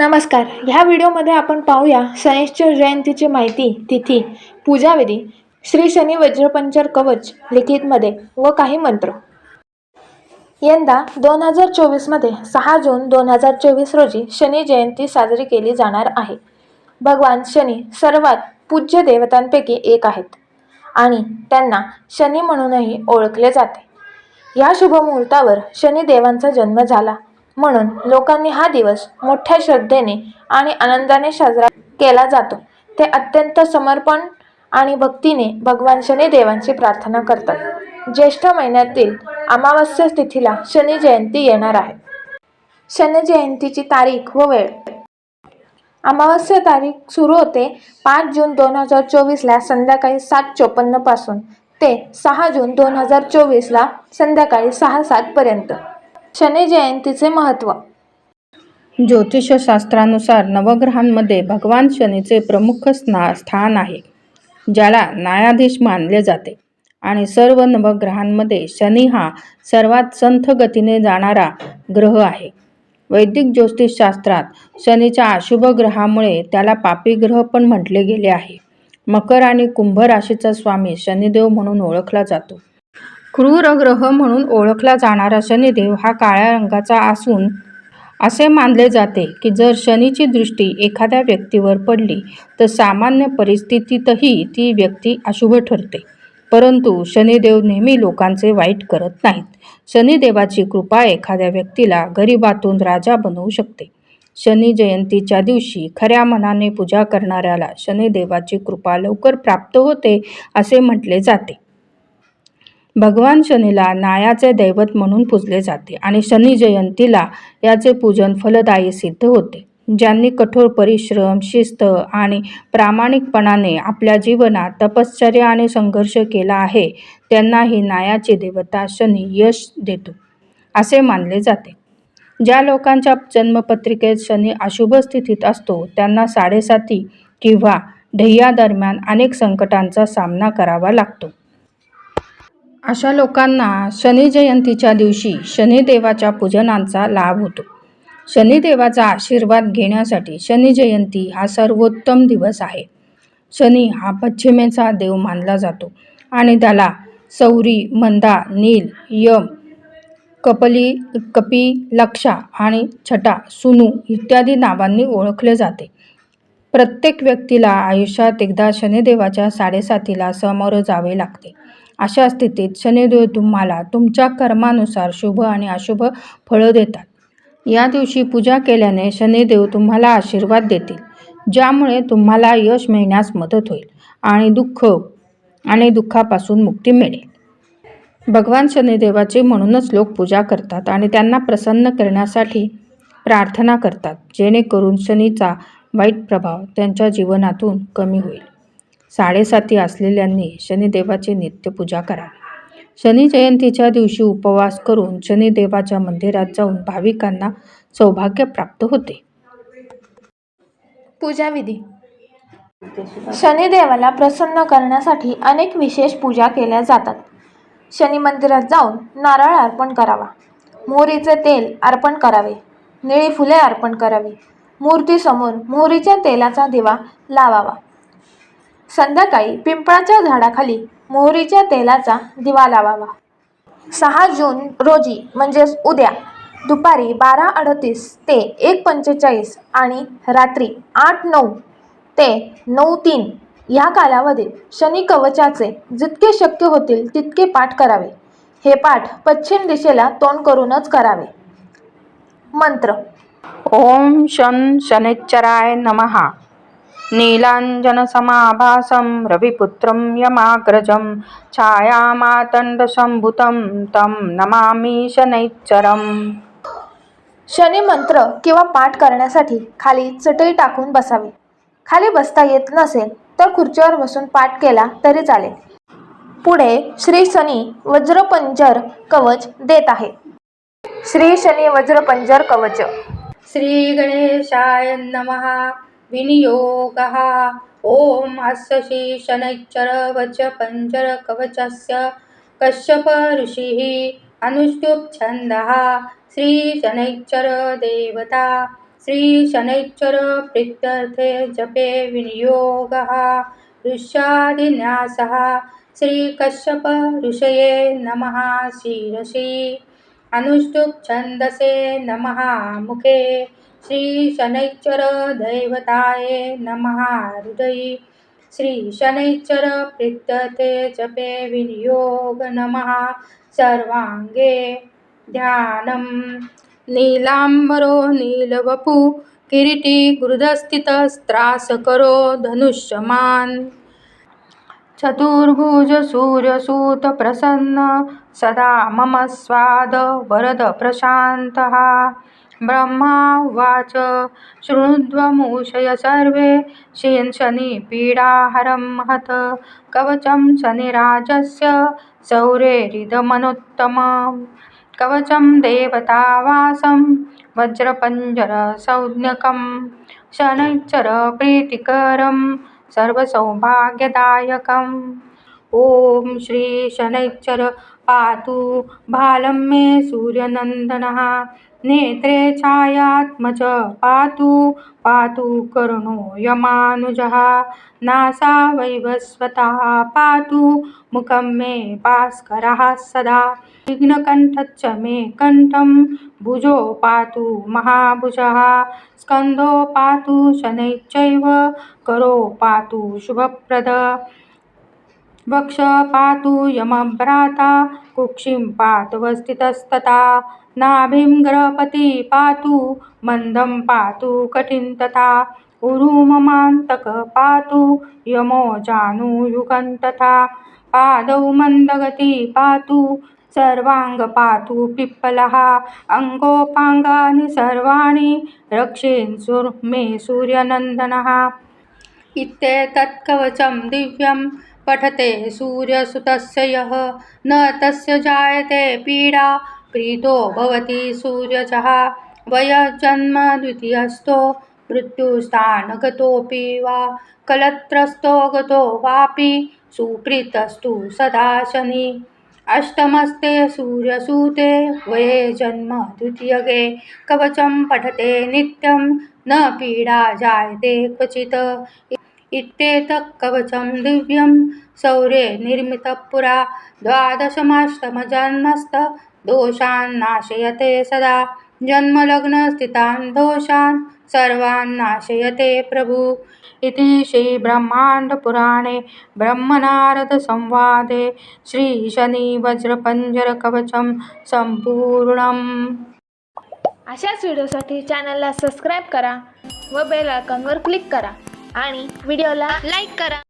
नमस्कार. ह्या व्हिडिओमध्ये आपण पाहूया शनिश्चर जयंतीची माहिती तिथी पूजाविधी श्री शनी वज्रपंचर कवच लिखितमध्ये व काही मंत्र. यंदा दोन हजार चोवीसमध्ये सहा जून दोन हजार चोवीस रोजी शनी जयंती साजरी केली जाणार आहे. भगवान शनी सर्वात पूज्य देवतांपैकी एक आहेत आणि त्यांना शनी म्हणूनही ओळखले जाते. या शुभमुहूर्तावर शनिदेवांचा जन्म झाला. म्हणून लोकांनी हा दिवस मोठ्या श्रद्धेने आणि आनंदाने साजरा केला जातो. ते अत्यंत समर्पण आणि भक्तीने भगवान शनिदेवांची प्रार्थना करतात. ज्येष्ठ महिन्यातील अमावस्या तिथीला शनी जयंती येणार आहे. शनी जयंतीची तारीख व वेळ. अमावस्या तारीख सुरू होते पाच जून दोन हजार चोवीसला संध्याकाळी सात चोपन्नपासून ते सहा जून दोन हजार चोवीसला संध्याकाळी सहा सातपर्यंत शनी जयंतीचे महत्त्व. ज्योतिषशास्त्रानुसार नवग्रहांमध्ये भगवान शनीचे प्रमुख स्ना स्थान आहे ज्याला न्यायाधीश मानले जाते. आणि सर्व नवग्रहांमध्ये शनी हा सर्वात संथ गतीने जाणारा ग्रह आहे. वैदिक ज्योतिषशास्त्रात शनीच्या अशुभ ग्रहामुळे त्याला पापी ग्रह पण म्हटले गेले आहे. मकर आणि कुंभ राशीचा स्वामी शनिदेव म्हणून ओळखला जातो. क्रूर ग्रह म्हणून ओळखला जाणारा शनिदेव हा काळ्या रंगाचा असून असे मानले जाते की जर शनीची दृष्टी एखाद्या व्यक्तीवर पडली तर सामान्य परिस्थितीतही ती व्यक्ती अशुभ ठरते. परंतु शनिदेव नेहमी लोकांचे वाईट करत नाहीत. शनिदेवाची कृपा एखाद्या व्यक्तीला गरिबातून राजा बनवू शकते. शनी जयंतीच्या दिवशी खऱ्या मनाने पूजा करणाऱ्याला शनिदेवाची कृपा लवकर प्राप्त होते असे म्हटले जाते. भगवान शनीला न्यायाचे दैवत म्हणून पूजले जाते आणि शनी जयंतीला याचे पूजन फलदायी सिद्ध होते. ज्यांनी कठोर परिश्रम शिस्त आणि प्रामाणिकपणाने आपल्या जीवनात तपश्चर्या आणि संघर्ष केला आहे त्यांना ही न्यायाची देवता शनी यश देतो असे मानले जाते. ज्या लोकांच्या जन्मपत्रिकेत शनी अशुभ स्थितीत असतो त्यांना साडेसाती किंवा ढय्यादरम्यान अनेक संकटांचा सामना करावा लागतो. अशा लोकांना शनी जयंतीच्या दिवशी शनिदेवाच्या पूजनांचा लाभ होतो. शनिदेवाचा आशीर्वाद घेण्यासाठी शनी जयंती हा सर्वोत्तम दिवस आहे. शनी हा पश्चिमेचा देव मानला जातो आणि त्याला सौरी मंदा नील यम कपली कपी लक्षा आणि छटा सुनू इत्यादी नावांनी ओळखले जाते. प्रत्येक व्यक्तीला आयुष्यात एकदा शनिदेवाच्या साडेसातीला समोर जावे लागते. अशा स्थितीत शनिदेव तुम्हाला तुमच्या कर्मानुसार शुभ आणि अशुभ फळं देतात. या दिवशी पूजा केल्याने शनिदेव तुम्हाला आशीर्वाद देतील ज्यामुळे तुम्हाला यश मिळण्यास मदत होईल आणि दुःख आणि दुःखापासून मुक्ती मिळेल. भगवान शनिदेवाची म्हणूनच लोक पूजा करतात आणि त्यांना प्रसन्न करण्यासाठी प्रार्थना करतात जेणेकरून शनीचा वाईट प्रभाव त्यांच्या जीवनातून कमी होईल. साडेसाती असलेल्यांनी शनिदेवाची नित्यपूजा करावी शनी जयंतीच्या दिवशी उपवास करून शनिदेवाच्या मंदिरात जाऊन भाविकांना सौभाग्य प्राप्त होते. पूजाविधी शनिदेवाला प्रसन्न करण्यासाठी अनेक विशेष पूजा केल्या जातात. शनी मंदिरात जाऊन नारळ अर्पण करावा. मोहरीचे तेल अर्पण करावे. निळी फुले अर्पण करावी. मूर्तीसमोर मोहरीच्या तेलाचा दिवा लावावा. संध्याकाळी पिंपळाच्या झाडाखाली मोहरीच्या तेलाचा दिवा लावावा. सहा जून रोजी म्हणजेच उद्या दुपारी बारा अडतीस ते एक पंचेचाळीस आणि रात्री आठ नऊ ते नऊ तीन ह्या कालावधीत शनी कवचाचे जितके शक्य होतील तितके पाठ करावे. हे पाठ पश्चिम दिशेला तोंड करूनच करावे. मंत्र ओम शन शनिच्चराय नमः। नीलाञ्जनसमाभासं रविपुत्रं यमाग्रजं छायामातण्डसम्भुतं तं नमामि शनैश्चरम् शनी मंत्र किंवा पाठ करण्यासाठी खाली चटई टाकून बसावे. खाली बसता येत नसेल तर खुर्चीवर बसून पाठ केला तरी चालेल. पुढे श्री शनी वज्रपंजर कवच देत आहे. श्री शनी वज्रपंजर कवच. श्री गणेशाय नमः. विनियोगः. ॐ अस्य शनैश्चरवच शनैश्चर कश्यप ऋषिः अनुष्टुप् छन्दः श्री देवता श्रीशनैश्चर प्रीत्यर्थे जपे विनियोगः. ऋष्यादिन्यासः. श्रीकश्यप ऋषये नमः. शिरसि अनुष्टुप् छंदसे नमः मुखे। श्रीशनैश्चर दैवताये नमः हृदयी। श्रीशनैश्चर प्रीत्यर्थे जपे विनियोग नमः सर्वाङ्गे ध्यानं नीलाम्बरो नीलवपु किरीटी गृधस्थितस्त्रासकरो धनुष्यमान्। चतुर्भुज सूर्यसूत प्रसन्न सदा मम स्वाद वरद प्रशान्तः। ब्रह्मा उवाच शृणुध्वमूषय सर्वे शनि शनिपीडाहरं महत् कवचं शनिराजस्य सौरेरिदमनुत्तमम् कवचं देवतावासं वज्रपञ्जरसंज्ञकं शनैश्चरप्रीतिकरं सर्वसौभाग्यदायकम्। ॐ श्री शनैश्चर पातु भालं मे सूर्यनन्दनः। नेत्रे छायात्मज पातु पातु करुणो यमानुजः। नासा वैवस्वतः पातु मुखं मे भास्करः सदा। विघ्नकण्ठच्च मे कण्ठं भुजो पातु महाभुजः। स्कन्धो पातु शनैश्चैव करो पातु शुभप्रद। वक्ष पातु यमभ्राता कुक्षिं पातु वस्थितस्तथा नाभिं ग्रहपती पातु मन्दं पातु कठिन तथा। उरुममान्तक पातु यमो जानुयुगं तथा। पादौ मन्दगति पातु सर्वाङ्ग पातु पिप्पलः। अङ्गोपाङ्गानि सर्वाणि रक्षेन्सु मे सूर्यनन्दनः। इत्येतत्कवचं दिव्यं पठते सूर्यसुतस्य यः। न तस्य जायते पीडा प्रीतो भवति सूर्यजः। वयजन्म द्वितीयस्थो मृत्युस्थानगतोऽपि वा कलत्रस्थो गतो वापि सुप्रीतस्तु सदा शनि। अष्टमस्ते सूर्यसूते वये जन्म द्वितीयगे। कवचं पठते नित्यं न पीडा जायते क्वचित्। इत्येतत् कवचं दिव्यं सौर्ये निर्मितः पुरा। द्वादशमाष्टमजन्मस्थ दोषान् नाशयते सदा। जन्मलग्नस्थितान् दोषान् सर्वान् नाशयते प्रभु। इति श्रीब्रह्माण्डपुराणे ब्रह्मनारदसंवादे श्रीशनिवज्रपञ्जरकवचं सम्पूर्णम् अशाच व्हिडिओसाठी चॅनलला सबस्क्राईब करा व बेल आयकॉनवर क्लिक करा। आणि व्हिडिओला लाईक करा.